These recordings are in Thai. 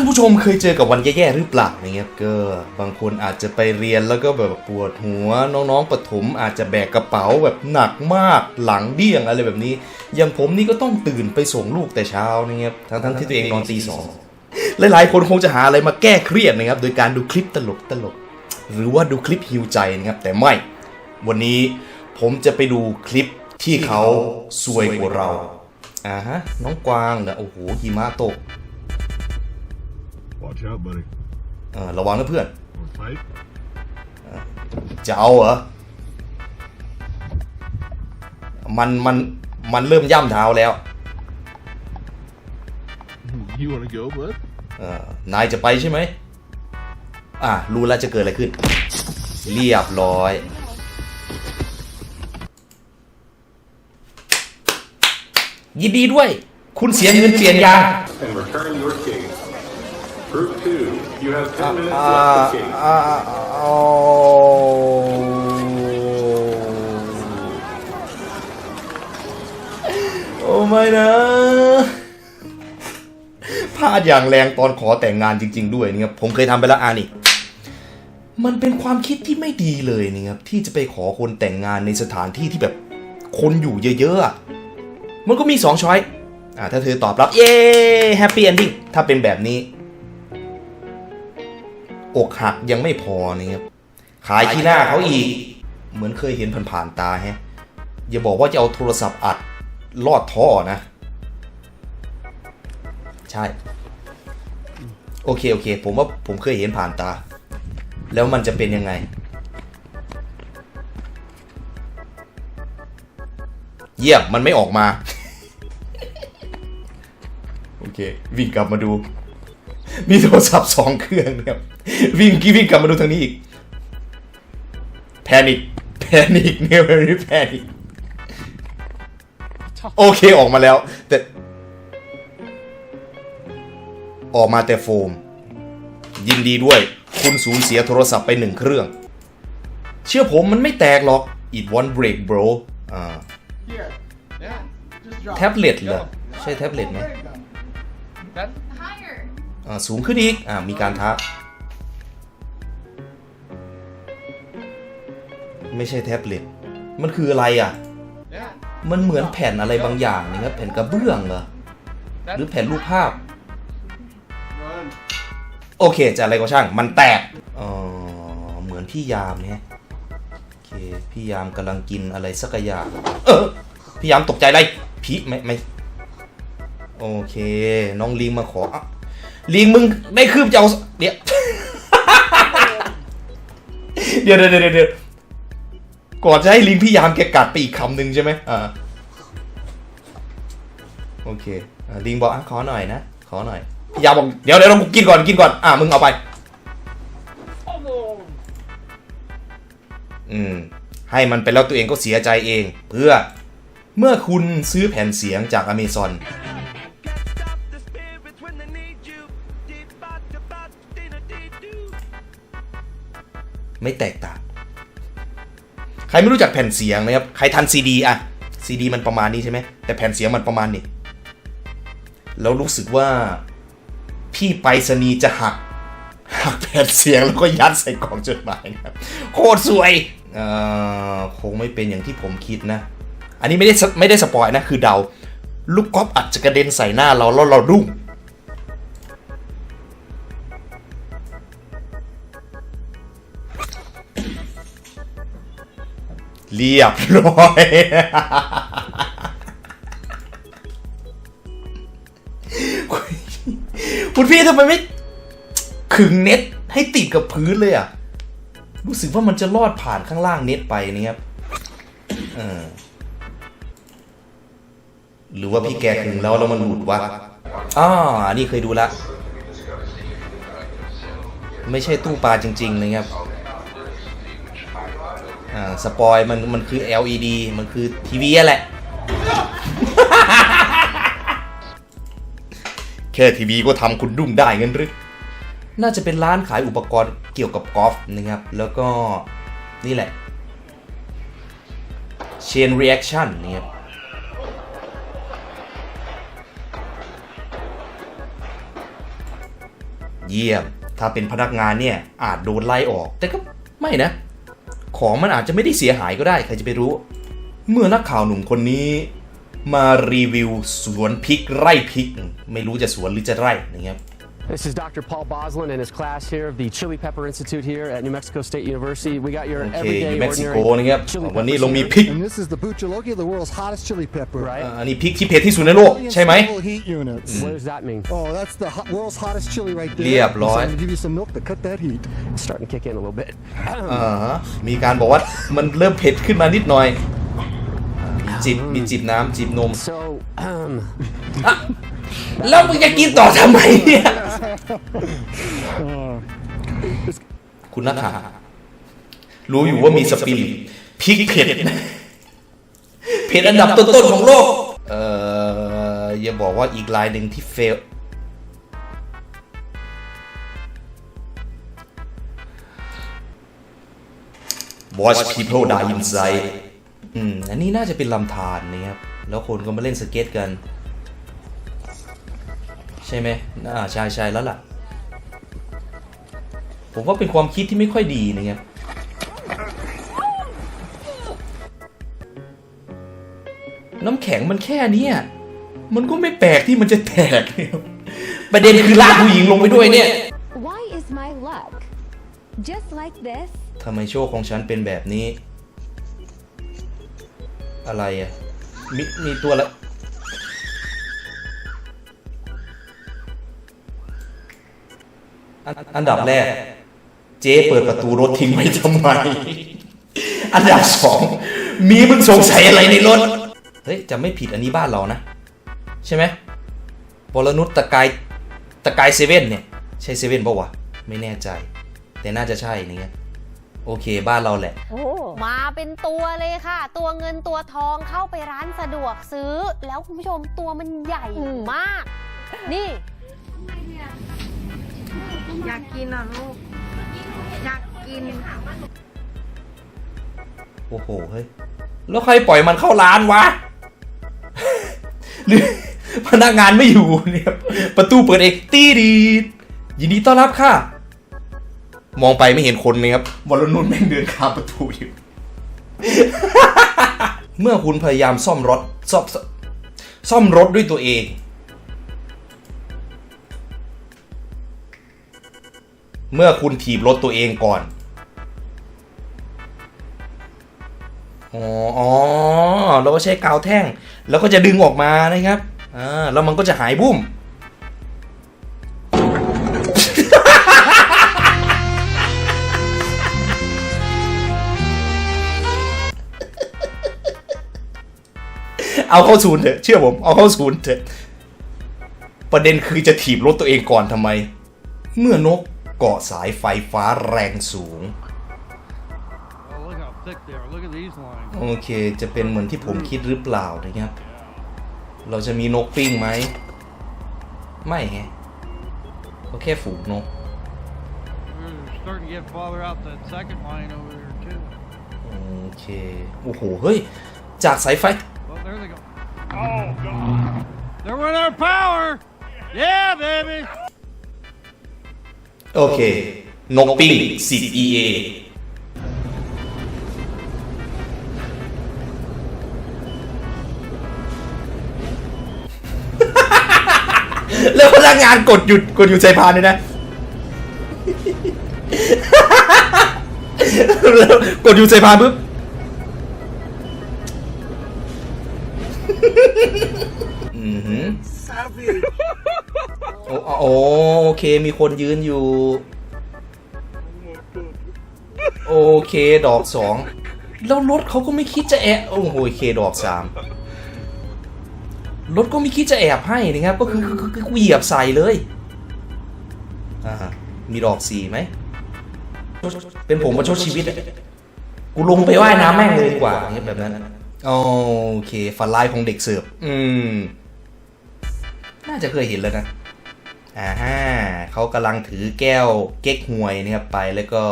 านผู้ชมเคยเจอกับวันแย่ๆหรือเปล่านะครับก็บางคนอาจจะไปเรียนแล้วก็แบบปวดหัวน้องๆประถมอาจจะแบกกระเป๋าแบบหนักมากหลังเดี้ยงอะไรแบบนี้ อย่างผมนี่ก็ต้องตื่นไปส่งลูกแต่เช้านะครับทั้งๆที่ตัวเองนอนตีสองหลายๆคนคงจะหาอะไรมาแก้เครียดนะครับ โดยการดูคลิปตลกตลกๆหรือว่าดูคลิปฮิวใจนะครับ แต่ไม่ วันนี้ผมจะไปดูคลิปที่เขาซวยกว่าเราอ่าฮะน้องกวางนะโอ้โหหิมะตก Watch out, buddy. เออระวังนะเพื่อน Want to fight? จะเอาเหรอ มันมันมันเริ่มย่ำเท้าแล้ว You want to go, bud? เออนายจะไปใช่ไหม อะ รู้แล้วจะเกิดอะไรขึ้น เรียบร้อย ยินดีด้วย คุณเสียเงินเปลี่ยนยาง and return your king. Group two, you have 10 minutes อ่า left to king. อ่าโอ้โอ้ไม่นะพลาดอย่างแรงตอนขอแต่งงานจริง ๆ ด้วยนี่ครับผมเคยทำไปแล้วอ่านี่มันเป็นความคิดที่ไม่ดีเลยนี่ครับที่จะไปขอคนแต่งงานในสถานที่ที่แบบคนอยู่เยอะๆอะมันก็มีสองช้อยอ่าถ้าเธอตอบรับเย้แฮปปี้เอนดิ้งถ้าเป็นแบบนี้ อกหักยังไม่พอนะครับขายขี้หน้าเขาอีก เหมือนเคยเห็นผ่านๆตาแฮะอย่าบอกว่าจะเอาโทรศัพท์อัดลอดท่อนะ ใช่ โอเคโอเค ผมว่าผมเคยเห็นผ่านตา แล้วมันจะเป็นยังไง เยี่ยมมันไม่ออกมา โอเค วิ่งกลับมาดู มีโทรศัพท์สองเครื่องเนะครับ วิ่งกี้วิ่งกลับมาดูทางนี้อีก แพนิคแพนิคเนี่ยมันไม่แพนิคโอเคออกมาแล้ว แต่ ออกมาแต่โฟม ยินดีด้วย คุณสูญเสียโทรศัพท์ไปหนึ่งเครื่อง เชื่อผมมันไม่แตกหรอก it won't break bro อ่า Here. Yeah. Just drop. แท็บเล็ตเหรอ ใช่แท็บเล็ตไหม There you go. That higher. อ่าสูงขึ้นอีก อ่า มีการท้า ไม่ใช่แท็บเล็ตมันคืออะไรอะ มันเหมือนแผ่นอะไรบางอย่างนี่ครับแผ่นกระเบื้องเหรอหรือแผ่นรูปภาพ โอเคจะอะไรก็ช่าง มันแตกเออเหมือนพี่ยามเนี่ยโอเคพี่ยามกำลังกินอะไรสักอย่างเออพี่ยามตกใจอะไรพีไม่ไม่โอเค น้องลิงมาขอลิงมึงได้คืบจะเอาเดี๋ยวเดี๋ยวเดี๋ยวเดี๋ยว ก่อนจะให้ลิงพี่ยามแกกัดไปอีกคำหนึ่งใช่ไหมอ่าโอเคอลิงบอกอขอหน่อยนะขอหน่อยพี่ยามบอกเดี๋ยวเดี๋ยวเรากินก่อนกินก่อนอะมึงเอาไปอืมให้มันไปแล้วตัวเองก็เสียใจเอง เพื่อเมื่อคุณซื้อแผ่นเสียงจากอเมซอนไม่แตกต่าง ใครไม่รู้จักแผ่นเสียงนะครับ ใครทันซีดีอะซีดีมันประมาณนี้ใช่ไหม แต่แผ่นเสียงมันประมาณนี้ แล้วรู้สึกว่า พี่ไปรษณีย์จะหัก หักแผ่นเสียงแล้วก็ยัดใส่กล่องจดหมายนะครับ โคตรสวยเอ่อคงไม่เป็นอย่างที่ผมคิดนะ อันนี้ไม่ได้ไม่ได้สปอยนะ คือเดา ลูกกอล์ฟอาจจะกระเด็นใส่หน้าเราแล้วเราดุ้ง เรียบร้อย คุณพี่ทำไมไม่ขึงเน็ตให้ติดกับพื้นเลยอะ รู้สึกว่ามันจะลอดผ่านข้างล่างเน็ตไปนี่ครับหรือว่าพี่แกขึงแล้วแล้วมันหลุดวะอ่าอันนี้เคยดูละ ไม่ใช่ตู้ปลาจริง ๆ นะครับ อ่าสปอยมันมันคือ LED มันคือทีวีแหละ แค่ทีวีก็ทำคุณดุ้งได้เงินหรือน่าจะเป็นร้านขายอุปกรณ์เกี่ยวกับกอล์ฟนะครับ แล้วก็นี่แหละ Chain Reaction นี่ครับเยี่ยม ถ้าเป็นพนักงานเนี่ย อาจโดนไล่ออก แต่ก็ไม่นะ ของมันอาจจะไม่ได้เสียหายก็ได้ใครจะไปรู้ เมื่อนักข่าวหนุ่มคนนี้ มารีวิวสวนพริกไร่พริก ไม่รู้จะสวนหรือจะไร่นะครับ This is Dr. Paul Boslin and his class here of the Chili Pepper Institute here at New Mexico State University. We got your โอเค everyday เม็กซิโก ordinary นะครับ chili วัน pepper นี้เรามี standard. พริก And this is the Buchaloki, the world's hottest chili pepper. Right. อันนี้พริกที่เผ็ดที่สุดในโลก ใช่ไหม Stable heat units. What does that mean? Oh, that's the hot, world's hottest chili right there. เรียบร้อย So I'm gonna give you some milk to cut that heat. It's starting to kick in a little bit. อ่าฮะมีการบอกว่ามันเริ่มเผ็ดขึ้นมานิดหน่อย มีจิบมีจิบน้ำจิบนม So, um, แล้วมึงจะกินต่อทำไมเนี่ยคุณนักข่าวรู้อยู่ว่ามีสปิริตพริกเผ็ดเผ็ดอันดับต้นๆของโลก เอ่ออย่าบอกว่าอีกลายหนึ่งที่เฟล Watch people die inside อืม อันนี้น่าจะเป็นลำธารนะครับ แล้วคนก็มาเล่นสเก็ตกัน ใช่ไหมอ่าใช่ใช่แล้วล่ะ ผมว่าเป็นความคิดที่ไม่ค่อยดีนะครับน้ำแข็งมันแค่เนี้ยมันก็ไม่แปลกที่มันจะแตกนะครับประเด็นคือลากผู้หญิงลงไปด้วยเนี่ย Why is my luck just like this? ทำไมโชคของฉันเป็นแบบนี้ อะไรอะ มีมีตัวละ อันอันดับแรก เจ๊เปิดประตูรถทิ้งไว้ทำไม อันดับสองมีมึงสงสัยอะไรในรถ เฮ้ยจะไม่ผิดอันนี้บ้านเรานะ ใช่ไหมบรนุษตตะกายตะกายเซเว่นเนี่ย ใช่เซเว่นปะวะ ไม่แน่ใจ แต่น่าจะใช่เนี่ยโอเคบ้านเราแหละ มาเป็นตัวเลยค่ะ ตัวเงินตัวทองเข้าไปร้านสะดวกซื้อ แล้วคุณผู้ชมตัวมันใหญ่มาก นี่ อยากกินอะลูก อยากกิน โอ้โห เฮ้ย แล้วใครปล่อยมันเข้าร้านวะ หรือพนักงานไม่อยู่เนี่ย ประตูเปิดเองตีดีดยินดีต้อนรับค่ะ มองไปไม่เห็นคนเลยครับวรนุนแม่งเดินข้ามประตูอยู่ เมื่อคุณพยายามซ่อมรถซ่อมซ่อมรถด้วยตัวเอง เมื่อคุณถีบรถตัวเองก่อนอ๋ออ๋อ เราก็ใช้กาวแท่ง แล้วก็จะดึงออกมานะครับ อ่า แล้วมันก็จะหายบุ้ม เอาเข้าศูนย์เถอะ เชื่อผม เอาเข้าศูนย์เถอะ ประเด็นคือจะถีบรถตัวเองก่อนทำไม เมื่อนก เกาะสายไฟฟ้าแรงสูง Oh, look how thick they are. Look at these lines. โอเค จะเป็นเหมือนที่ผมคิดหรือเปล่านะครับ เราจะมีนกปิ้งไหม ไม่แฮะก็แค่ฝูงนก We're starting to get farther out that second line over there too. โอเค โอ้โห เฮ้ย จากสายไฟ Well, there they go. Oh God! They're running out of power. Yeah, baby. โอเค นกปิ้ง 10 EA แล้วพนักงานกดหยุดกดหยุดใจพานเลยนะแล้วกดหยุดใจพานปุ๊บ เคมีคนยืนอยู่ โอเคดอกสองแล้วรถเขาก็ไม่คิดจะแอบโอ้โหเคดอกสามรถก็ไม่คิดจะแอบให้นะครับ ก็คือคือคือคือกูเหยียบใส่เลยอ่ามีดอกสี่ไหมเป็นผมมาชดชีวิตอะกูลงไปว่ายน้ำแม่งเลยดีกว่าเนี่ยแบบนั้นโอเคฝันร้ายของเด็กเสิร์ฟอืม น่าจะเคยเห็นแล้วนะ อ่าฮะเขากำลังถือแก้วเก๊กฮวยนะครับไปแล้วก็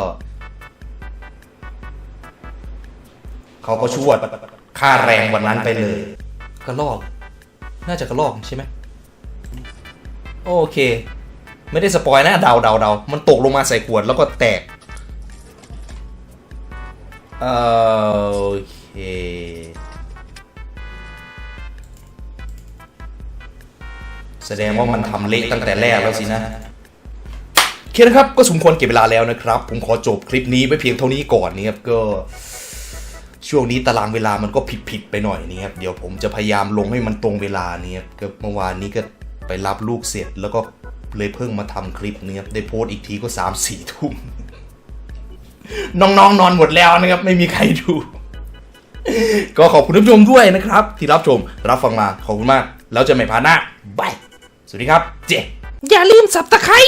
เขาก็ชวดค่าแรงวันนั้นไปเลย กระลอก น่าจะกระลอกใช่ไหมโอเค ไม่ได้สปอยนะเดาเดาเดามันตกลงมาใส่ขวดแล้วก็แตกเอ่อโอเค แสดงว่ามันทำเละตั้งแต่แรกแล้วสินะโอเคนะครับก็สมควรเก็บเวลาแล้วนะครับ ผมขอจบคลิปนี้ไว้เพียงเท่านี้ก่อนนะครับก็ช่วงนี้ตารางเวลามันก็ผิดผิดๆไปหน่อยนี่ครับเดี๋ยวผมจะพยายามลงให้มันตรงเวลานี่ครับก็เมื่อวานนี้ก็ไปรับลูกเสร็จแล้วก็เลยเพิ่งมาทำคลิปนี่ครับได้โพสต์อีกทีก็สามสี่ทุ่มน้องๆนอนหมดแล้วนะครับ ไม่มีใครดู ก็ขอบคุณท่านผู้ชมด้วยนะครับ ที่รับชมรับฟังมาขอบคุณมาก แล้วจอกันใหม่พาร์ทหน้าบาย สวัสดีครับ เจ อย่าลืมสับตะไคร้